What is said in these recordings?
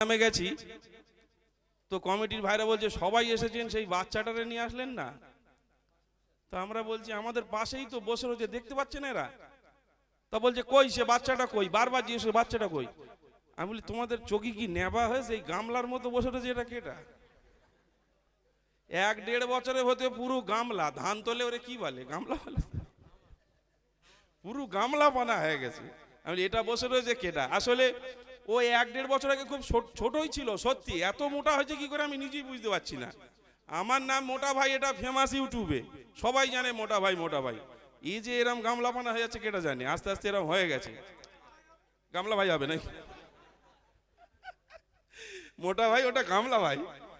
নামে গেছি তো কমিটির ভাইরা বলছে সবাই এসেছেন সেই বাচ্চাটারে নিয়ে আসলেন না। তো আমরা বলছি আমাদের পাশেই তো বসে রয়েছে দেখতে পাচ্ছেন এরা? তা বলছে কই সে বাচ্চাটা কই? বারবার জিজ্ঞেস করে, বাচ্চাটা কই? আমি বলি তোমাদের চোখে কি নেবা হয়েছে এই গামলার মতো বসে রয়েছে এটা কেটা? এক দেড় বছরে হতে পুরো গামলা ধান তোলে ওরে কি বলে গামলা বলে? পুরো গামলা পানা হয়ে গেছে। আমি এটা বসে রয়েছে কেটা? আসলে ও এক দেড় বছর আগে খুব ছোট- ছোটই ছিল, সত্যি। এত মোটা হয়েছে কি করে আমি নিজেই বুঝতে পারছি না। আমার নাম মোটা ভাই, এটা ফেমাস ইউটিউবে সবাই জানে মোটা ভাই মোটা ভাই। এই যে এরম গামলা পানা হয়ে যাচ্ছে, কেটা জানে? আস্তে আস্তে এরম হয়ে গেছে। গামলা ভাই হবে নাকি? মোটা ভাই, ওটা গামলা ভাই?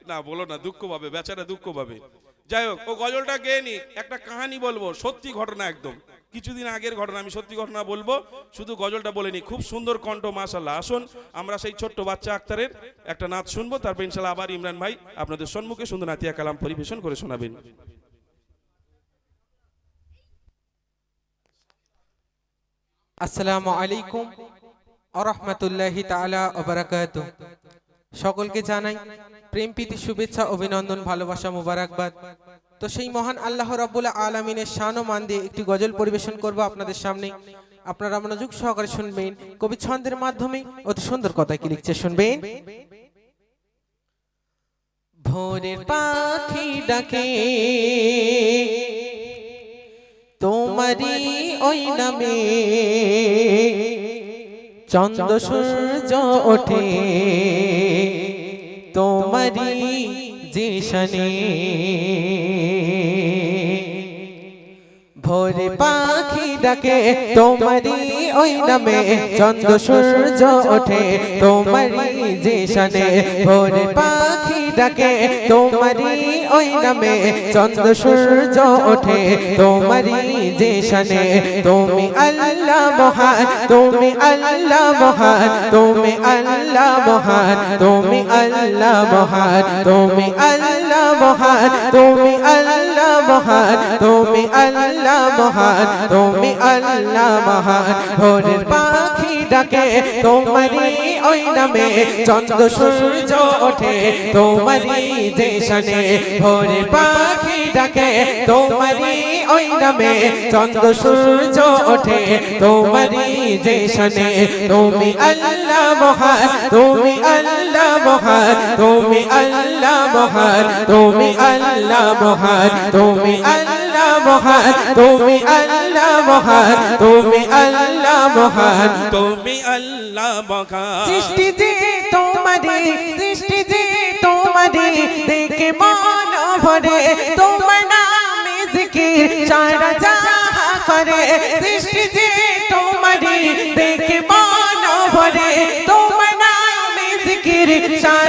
না, বলো না, দুঃখ পাবে, বেচারা দুঃখ পাবে। যাই হোক, ও গজলটা গেয়ে নি একটা কাহানি বলব, সত্যি ঘটনা একদম। কিছুদিন আগের ঘটনা, আমি সত্যি ঘটনা বলব, শুধু গজলটা বলে নি, খুব সুন্দর কণ্ঠ মাশাল্লাহ আসুন, আমরা সেই ছোট্ট বাচ্চা আক্তারের একটা নাচ শুনব, তারপর ইনশাল্লাহ আবার ইমরান ভাই আপনাদের সম্মুখে সুন্দর নাতিয়া কালাম পরিবেশন করে শোনাবেন। আসসালামু আলাইকুম আরহামতুল্লাহি তাআলা ওবারাকাত সকলকে জানাই প্রেম প্রীতি শুভেচ্ছা, অভিনন্দন, ভালোবাসা, মুবারকবাদ। তো সেই মহান আল্লাহ রাব্বুল আলামিনের শান ও মান দিয়ে একটি গজল পরিবেশন করব আপনাদের সামনে। আপনারা মনোযোগ সহকারে শুনবেন, কবি ছন্দের মাধ্যমে অতি সুন্দর কথা কি লিখছে শুনবেন? ভোরের পাখি ডাকে তোমারি ওই নামে চন্দ্র সূর্য ওঠে তোমারি জিশনে ভোরে পাখি ডাকে তোমারি ওই নামে চন্দ্র সূর্য ওঠে তোমারি জিশনে ভোরে পাখি ডাকে তোমারি ওই নামে চন্দ্র সূর্য ওঠে। তোমারি জিশনে তুমি আল্লাহ মহান, তুমি আল্লাহ মহান, তুমি আল্লাহ মহান, তুমি আল্লাহ মহান, তুমি আল্লাহ মহান, তুমি আল্লাহ মহান, তুমি আল্লাহ মহান, তুমি আল্লাহ মহান। ভোরের পাখি ডাকে তোমারি ওই নামে চন্দ্র সূর্য ওঠে। তোমারি দেশনে ভোরের পাখি ডাকে তোমারি ওই নামে চন্দ্র সূর্য ওঠে। তোমারি দেশনে তুমি আল্লাহ মহান, তুমি আল্লাহ মহান, তুমি আল্লাহ মহান, তুমি আল্লাহ মহান, তুমি আল্লাহ মহান, তুমি আল্লাহ মহান, তুমি আল্লাহ মহান, তুমি আল্লাহ বকা সৃষ্টি যে তোমারি সৃষ্টি যে তোমারি দেখে মন ভরে, তোমার নামে জিকির, সারা জাহা করে। সৃষ্টি যে তোমারি দেখে মন ভরে, তোমার নামে জিকির, সারা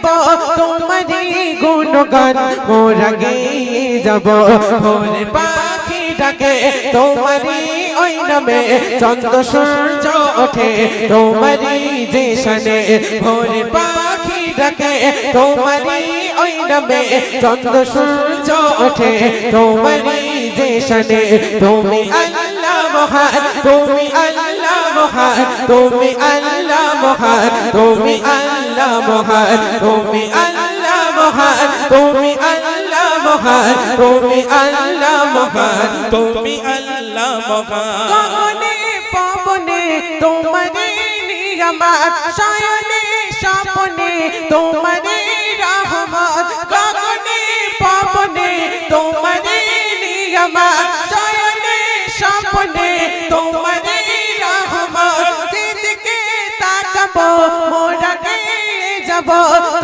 যাব তোমারি গুণগান মোরা গেয়ে যাব। ভোরে পাখি ডাকে তোমারি ওই নামে চন্দ্র সূর্য ওঠে তোমারি যে শনে ভোরে পাখি ডাকে তোমারি ওই নামে চন্দ্র সূর্য ওঠে তোমারি যে শনে তুমি আল্লাহ মহান, তুমি আল্লাহ মহান, তুমি আল্লাহ মহান, তুমি আল্লাহ মহান, তুমি আল্লাহ মহান, তুমি আল্লাহ মহান, তুমি আল্লাহ মহান, তুমি আল্লাহ গগনে পবনে তোমারে নিয়ামত শয়নে মোরা গেয়ে যাব।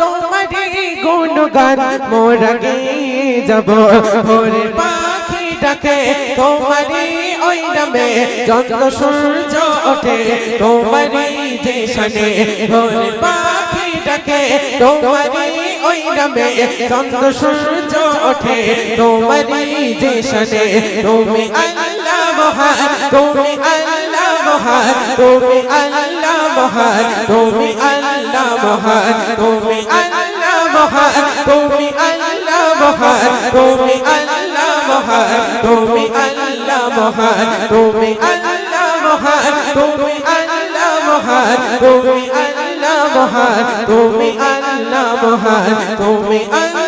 তোমারে গুণগান যাব। ভোরে পাখি ডাকে তোমারি ওই নামে চন্দ্র সূর্য ওঠে তোমারি যে শনে ভোরে পাখি ডাকে তোমারি ওই নামে চন্দ্র সূর্য ওঠে তোমারি যে শনে তুমি আল্লাহ মহান, তুমি আল্লাহ মহান তুমি আল্লাহ মহান তুমি আল্লাহ মহান তুমি আল্লাহ মহান তুমি আল্লাহ মহান তুমি আল্লাহ মহান তুমি আল্লাহ মহান তুমি আল্লাহ মহান তুমি আল্লাহ মহান তুমি আল্লাহ মহান তুমি আল্লাহ মহান তুমি আল্লাহ